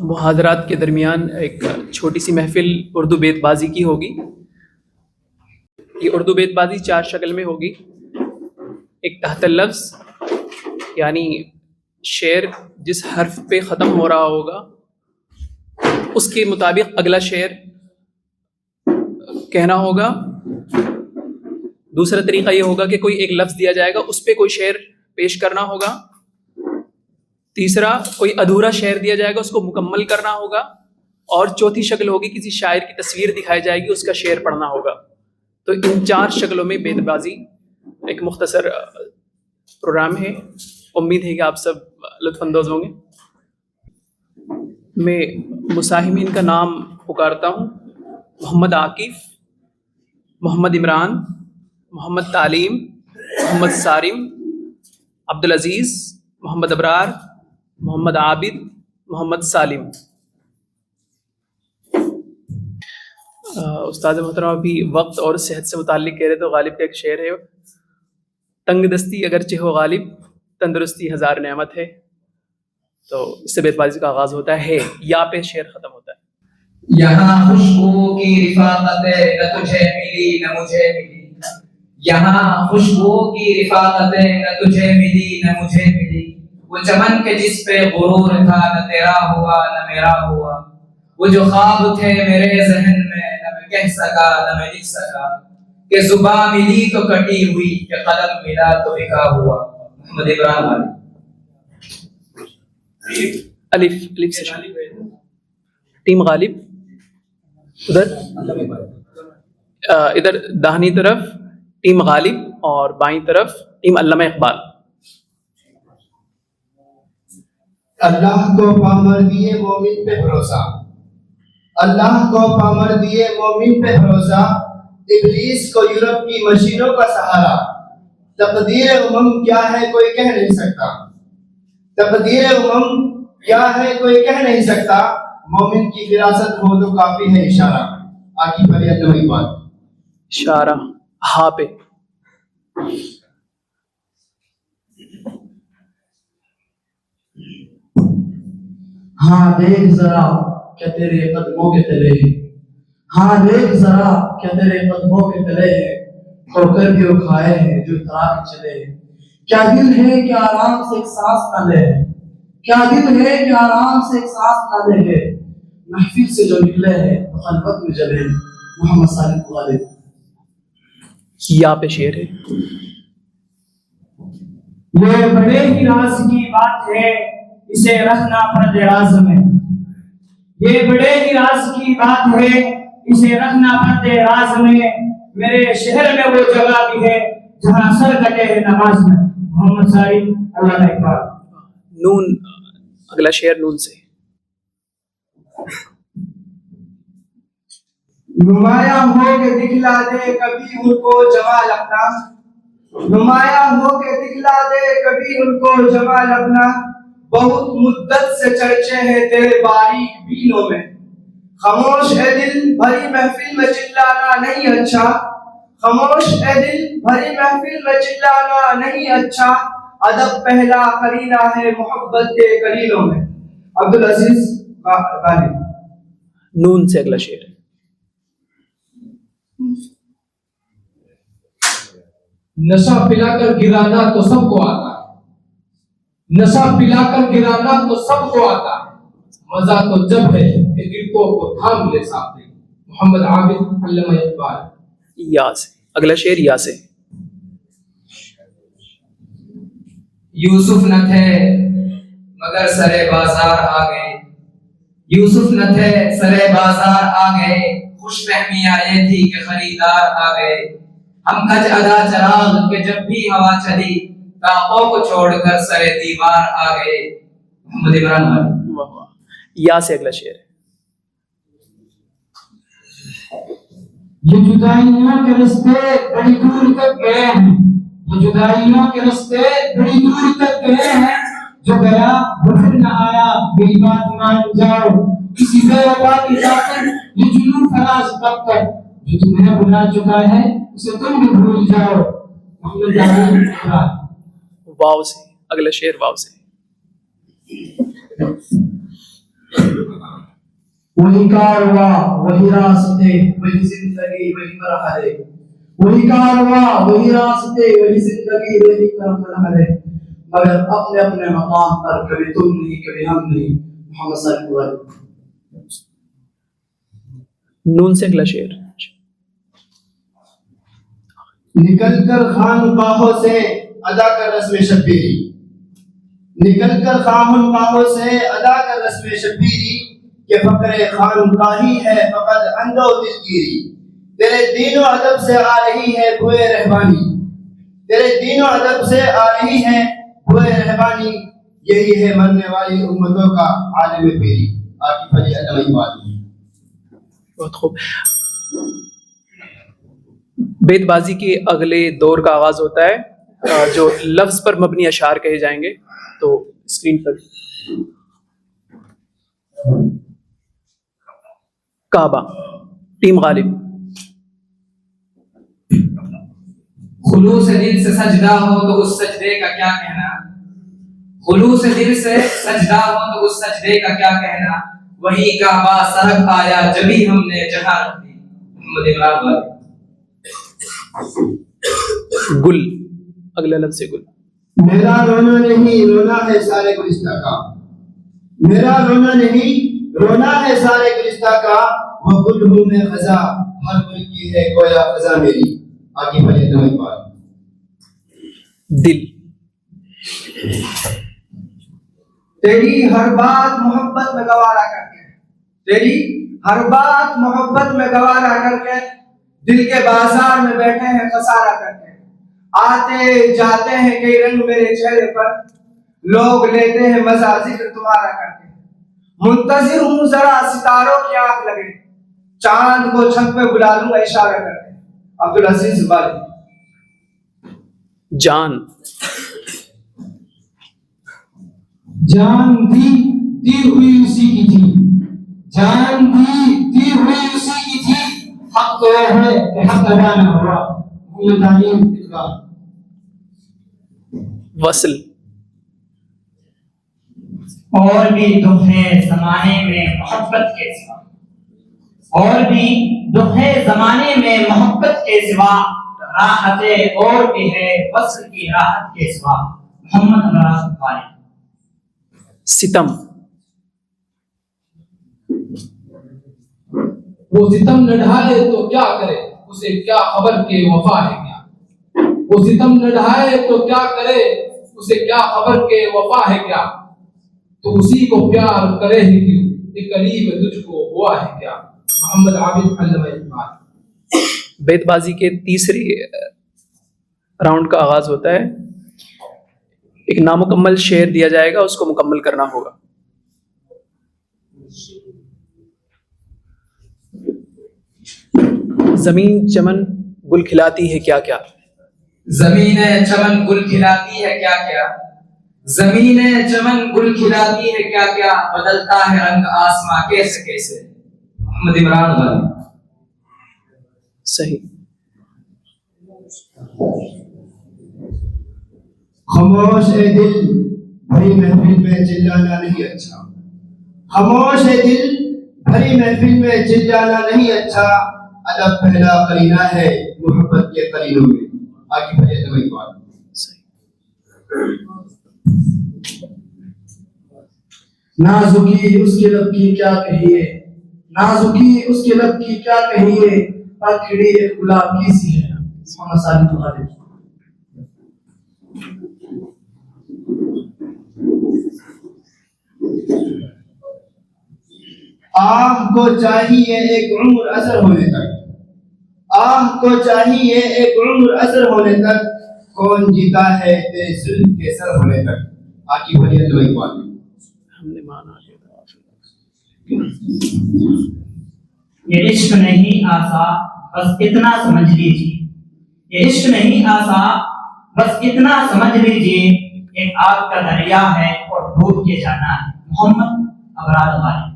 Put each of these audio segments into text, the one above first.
محاضرات کے درمیان ایک چھوٹی سی محفل اردو بیت بازی کی ہوگی۔ یہ اردو بیت بازی چار شکل میں ہوگی۔ ایک تحت لفظ یعنی شعر جس حرف پہ ختم ہو رہا ہوگا، اس کے مطابق اگلا شعر کہنا ہوگا۔ دوسرا طریقہ یہ ہوگا کہ کوئی ایک لفظ دیا جائے گا، اس پہ کوئی شعر پیش کرنا ہوگا۔ تیسرا، کوئی ادھورا شعر دیا جائے گا، اس کو مکمل کرنا ہوگا، اور چوتھی شکل ہوگی، کسی شاعر کی تصویر دکھائی جائے گی، اس کا شعر پڑھنا ہوگا۔ تو ان چار شکلوں میں بیت بازی ایک مختصر پروگرام ہے۔ امید ہے کہ آپ سب لطف اندوز ہوں گے۔ میں مساہمین کا نام پکارتا ہوں۔ محمد عاقف محمد عمران، محمد تعلیم، محمد سارم، عبدالعزیز، محمد ابرار محمد عابد، محمد سالم۔ استاد محترم ابھی وقت اور صحت سے متعلق کہہ رہے تو غالب کا ایک شعر ہے۔ تنگ دستی اگرچہ ہو غالب، تندرستی ہزار نعمت ہے۔ تو اس سے بیت بازی کا آغاز ہوتا ہے، یا پہ شعر ختم ہوتا ہے۔ یہاں خوشبو کی رفاقت نہ تجھے ملی، نہ مجھے ملی۔ یہاں خوشبو کی رفاقت نہ تجھے ملی، نہ مجھے ملی۔ وہ چمن کے جس پہ غرور تھا، نہ تیرا ہوا، نہ میرا ہوا۔ وہ جو خواب تھے میرے ذہن میں، نہ میں کہہ سکا، نہ میں لکھ سکا کہ زباں ملی تو کٹی ہوئی، کہ قلم ملا تو بکا ہوا۔ محمد ابراہیم علی الف الف سے ٹیم غالب۔ ادھر۔ ادھر داہنی طرف ٹیم غالب اور بائیں طرف ٹیم علامہ اقبال۔ اللہ کو پامر دیے مومن پہ بھروسہ۔ اللہ کو پامر دیے مومن پہ بھروسہ۔ ابلیس کو، یورپ کی مشینوں کا سہارا۔ تقدیر امم کیا ہے کوئی کہہ نہیں سکتا۔ تقدیر امم کیا ہے کوئی کہہ نہیں سکتا۔ مومن کی فراست ہو تو کافی ہے اشارہ۔ آگے بڑھے اللہ بات۔ اشارہ۔ ہا پہ۔ Thank you. ہاں دیکھ ذرا کیا تیرے قدموں کے تلے ہیں۔ ہاں دیکھ ذرا کیا تیرے قدموں کے تلے ہیں۔ کھو کر بھی وہ کھائے ہیں جو اترا کے چلے ہیں۔ کیا دل ہے کہ آرام سے ایک سانس نہ لے؟ کیا دل ہے کہ آرام سے ایک سانس نہ لے؟ محفل سے جو نکلے ہیں تو خلوت میں جلے محمد صالح غالب یا پہ شعر ہے؟ یہ بڑے ہی راز کی بات ہے۔ اسے رکھنا پڑے راز میں۔ یہ بڑے ہی راز کی بات ہے اسے رکھنا پڑے راز میں۔ میرے شہر میں وہ جگہ بھی ہے جہاں سر کٹے ہیں نماز میں۔ محمد ساری اللہ کا اقبال۔ نون اگلا شعر نون سے۔ نمایاں ہو کے دکھلا دے کبھی ان کو جمال اپنا۔ نمایاں ہو کے دکھلا دے کبھی ان کو جمال اپنا۔ بہت مدت سے چرچے ہیں تیرے باریک بینوں میں۔ خاموش اے دل بھری محفل میں چلانا نہیں اچھا۔ خاموش اے دل بھری محفل میں چلانا نہیں اچھا۔ ادب پہلا کرینہ ہے محبت کے کرینوں میں۔ عبدالعزیز غالب۔ نون سے اگلا شعر ہے۔ نشہ پلا کر گرانا تو سب کو آتا ہے۔ نشہ پلا کر گرانا تو سب کو آتا ہے۔ مزہ تو جب ہے کہ گرتوں کو تھام لے ساتھ محمد عابد علامہ اقبال۔ یا سے اگلا شعر یا سے یوسف نہ تھے مگر سرے بازار آ گئے۔ یوسف نہ تھے سرے بازار آ گئے۔ خوش فہمی آئے تھی کہ خریدار آ گئے۔ ہم کج ادا چراغ کہ جب بھی ہوا چلی۔ کو چھوڑ کر سرے دیوار آ گئے محمد عمران والی واہ واہ۔ یا سے اگلا شعر ہے۔ یہ جدائیوں کے رستے بڑی دور تک گئے ہیں۔ یہ جدائیوں کے رستے بڑی دور تک گئے ہیں۔ جو گیا وہ پھر نہ آیا میری بات مان جاؤ۔ کسی بے وفا کی خاطر یہ جنون فراز کب تک؟ جو تمہیں بلا چکا ہے اسے تم بھی بھول جاؤ۔ محمد علی واو سے اگلا شعر واو سے وہی وہی راستے وہی زندگی وہی مرحلے۔ وہی وہی راستے وہی زندگی وہی مرحلے۔ مگر اپنے اپنے مقام پر کبھی تم نہیں کبھی ہم نہیں۔ محمد صلی اللہ علیہ وسلم۔ نون سے اگلا شعر۔ نکل کر خان سے ادا کر رسم شبیری۔ نکل کر خامن پاؤں سے ادا کر رسم شبیری کہ فقر خان کاہی ہے فقط اندو دلگیری تیرے دین و ادب سے آ رہی ہے بوئے رحبانی تیرے دین و ادب سے آ رہی ہے بوئے رحبانی یہی ہے مرنے والی امتوں کا عالم پیری۔ آپ کی فلی ہی بات بہت خوب۔ بیت بازی کے اگلے دور کا آغاز ہوتا ہے۔ جو لفظ پر مبنی اشعار کہے جائیں گے تو اسکرین پر۔ کعبہ ٹیم غالب۔ خلوص دل سے سجدہ ہو تو اس سجدے کا کیا کہنا؟ خلوص دل سے سجدہ ہو تو اس سجدے کا کیا کہنا؟ وہی کعبہ سرک آیا جب ہی ہم نے جہاں رکھ دی محمد عمران گل۔ اگلے لفظ سے گل۔ میرا رونا نہیں رونا ہے سارے گلستہ کا۔ میرا رونا نہیں رونا ہے سارے گلستہ کا۔ وہ گل ہوں میں خزا ہر گل کی ہے گویا خزا میری۔ آگے بڑھے ایک بار۔ دل۔ تیری ہر بات محبت میں گوارا کر کے۔ تیری ہر بات محبت میں گوارا کر کے۔ دل کے بازار میں بیٹھے ہیں خسارا کر کے۔ آتے جاتے ہیں کئی رنگ میرے چہرے پر۔ لوگ لیتے ہیں مزہ ذکر تمہارا کرتے منتظر ہوں ذرا ستاروں کی آنکھ لگے۔ چاند کو چھت پہ بلا لوں گا اشارہ کرتے عبدالعزیز بالی جان۔ جان دی دی ہوئی اسی کی تھی۔ جان دی دی ہوئی اسی کی تھی۔ حق تو ہے کہ حق ادا نہ ہوا۔ یہ تعلیم اتقان وصل۔ اور بھی دکھ ہے زمانے میں محبت کے سوا۔ اور بھی دکھ ہے زمانے میں محبت کے سوا۔ راحت اور بھی ہے وصل کی راحت کے سوا۔ محمد امراض والے ستم۔ وہ ستم نڈھا لے تو کیا کرے؟ اسے کیا خبر کے وفا ہے؟ وہ ستم نہ ڈھائے تو کیا کرے؟ اسے کیا خبر کے وفا ہے کیا؟ تو اسی کو پیار کرے ہی کیوں؟ کہ قریب تجھ کو ہوا ہے کیا؟ محمد عابد علامہ اقبال۔ بیت بازی کے تیسری راؤنڈ کا آغاز ہوتا ہے۔ ایک نامکمل شعر دیا جائے گا، اس کو مکمل کرنا ہوگا۔ زمین چمن گل کھلاتی ہے کیا کیا؟ زمین چمن گل کھلاتی ہے کیا کیا؟ زمین چمن گل کھلاتی ہے کیا کیا؟ بدلتا ہے رنگ آسماں کیسے کیسے؟ محمد عمران غالب۔ صحیح۔ خاموش ہے دل بھری محفل میں چلانا نہیں اچھا۔ خاموش ہے دل بھری محفل میں چلانا نہیں اچھا۔ ادب پہلا قرینہ ہے محبت کے قرینوں میں۔ باقی وجہ وہی بات نازکی اس کے لب کی کیا کہیے؟ نازکی اس کے لب کی کیا کہیے؟ گلاب کی سی ہے۔ آپ کو چاہیے ایک عمر اثر ہونے تک۔ آہ کو چاہیے ایک عمر اثر ہونے تک کون جیتا ہے تیرے ظلم کے سر ہونے تک؟ آکی بنیت و اقبال ہم نے مانا یہ عشق نہیں آسا، بس اتنا سمجھ لیجیے یہ عشق نہیں آسا، بس اتنا سمجھ لیجیے ایک آگ کا دریا ہے اور ڈوب کے جانا ہے۔ محمد ابرار والی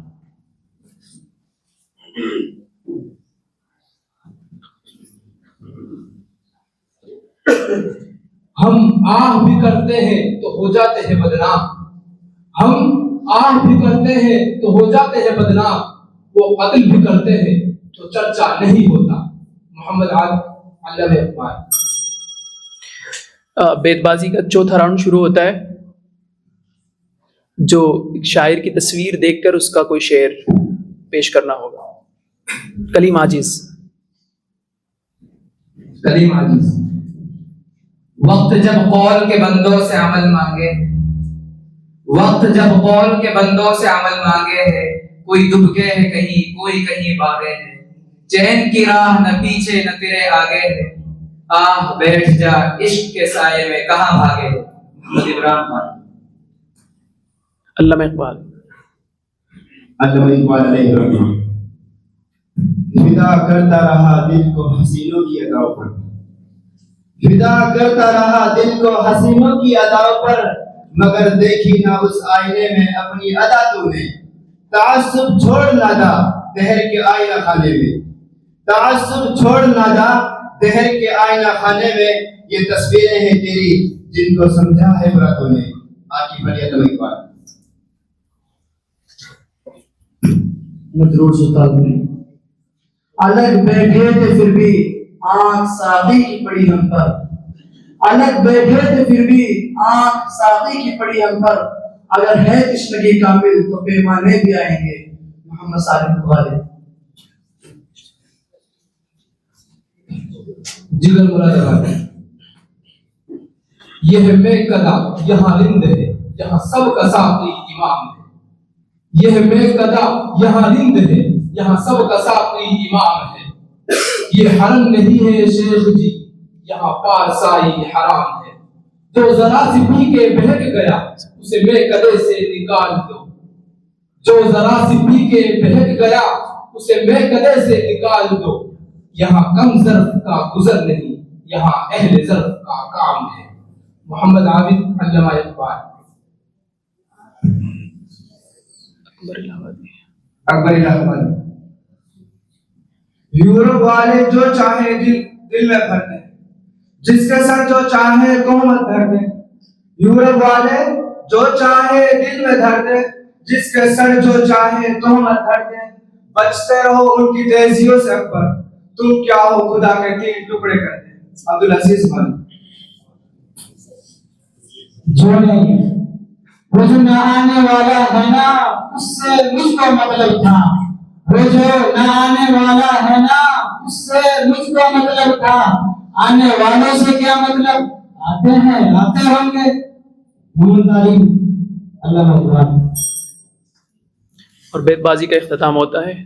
ہم آہ بھی کرتے ہیں تو ہو جاتے ہیں بدنام۔ ہم آہ بھی کرتے ہیں تو ہو جاتے ہیں بدنام۔ وہ قتل بھی کرتے ہیں تو چرچا نہیں ہوتا۔ محمد علم اقبال بیت بازی کا چوتھا راؤنڈ شروع ہوتا ہے۔ جو شاعر کی تصویر دیکھ کر اس کا کوئی شعر پیش کرنا ہوگا۔ کلیم آجیز کلیم آجیز وقت جب قول کے بندوں سے عمل مانگے وقت جب قول کے بندوں سے عمل مانگے ہے کوئی دبکے ہے کہیں کوئی کہیں باغے ہے چین کی راہ نہ پیچھے نہ تیرے آگے ہے آہ بیٹھ جا عشق کے سائے میں کہاں بھاگے محمد عمران خان۔ علامہ اقبال۔ علامہ اقبال علیہ الرحمہ فدا کرتا رہا دل کو حسینوں کی اداؤں پر۔ فدا کرتا رہا دل کو حسینوں کی ادا پر، مگر دیکھی نہ اس آئینے میں اپنی ادا تو نے۔ تعصب چھوڑ نہ دا دہر کے آئینہ خانے میں۔ تعصب چھوڑ نہ دا دہر کے آئینہ خانے میں۔ یہ تصویریں ہیں تیری جن کو سمجھا ہے براتوں نے۔ آکی بڑی ایک بار۔ مدرور سلطان میں الگ بیٹھے تھے پھر بھی آنکھ ساغی کی پڑی ہم پر۔ الگ بیٹھے تھے پھر بھی آنکھ ساغی کی پڑی ہم پر۔ اگر ہے تشنگی کامل تو پیمانے بھی آئیں گے۔ محمد صالح بخاری۔ جگر مراد ہے یہ ہے میں کدا یہاں رند ہے۔ یہاں سب کا ساتھی امام ہے۔ یہ ہے میں کدا یہاں رند ہے۔ یہاں سب کا ساتھی امام ہے۔ یہ حرم نہیں ہے شیخ جی یہاں پارسائی حرام ہے۔ تو ذرا سی پی کے بہک گیا اسے میں کدے سے نکال دو۔ جو ذرا سی پی کے بہک گیا اسے میں کدے سے نکال دو۔ یہاں کم ظرف کا گزر نہیں یہاں اہل ظرف کا کام ہے۔ محمد عابد علامہ اقبال۔ اکبر الہ آبادی۔ یورپ والے جو چاہے دل دل میں بھر دیں۔ جس کے ساتھ جو چاہے قومت دھر دیں۔ یورپ والے جو چاہے دل میں دھر دیں۔ جس کے سر جو چاہے تو مت دھر دیں۔ بچتے رہو ان کی تیزیوں سے اکبر۔ تم کیا ہو خدا کے تین ٹکڑے کر دیں۔ عبدالعزیز بن۔ جو نہیں وہ جو نہ آنے والا بنا اس سے مجھ کو مطلب تھا۔ وہ جو نہ آنے والا ہے نا اس سے، مجھ کا مطلب تھا۔ آنے والوں سے کیا مطلب؟ آتے ہیں، آتے ہوں گے۔ محمد تعلیم۔ اللہ اور بیت بازی کا اختتام ہوتا ہے۔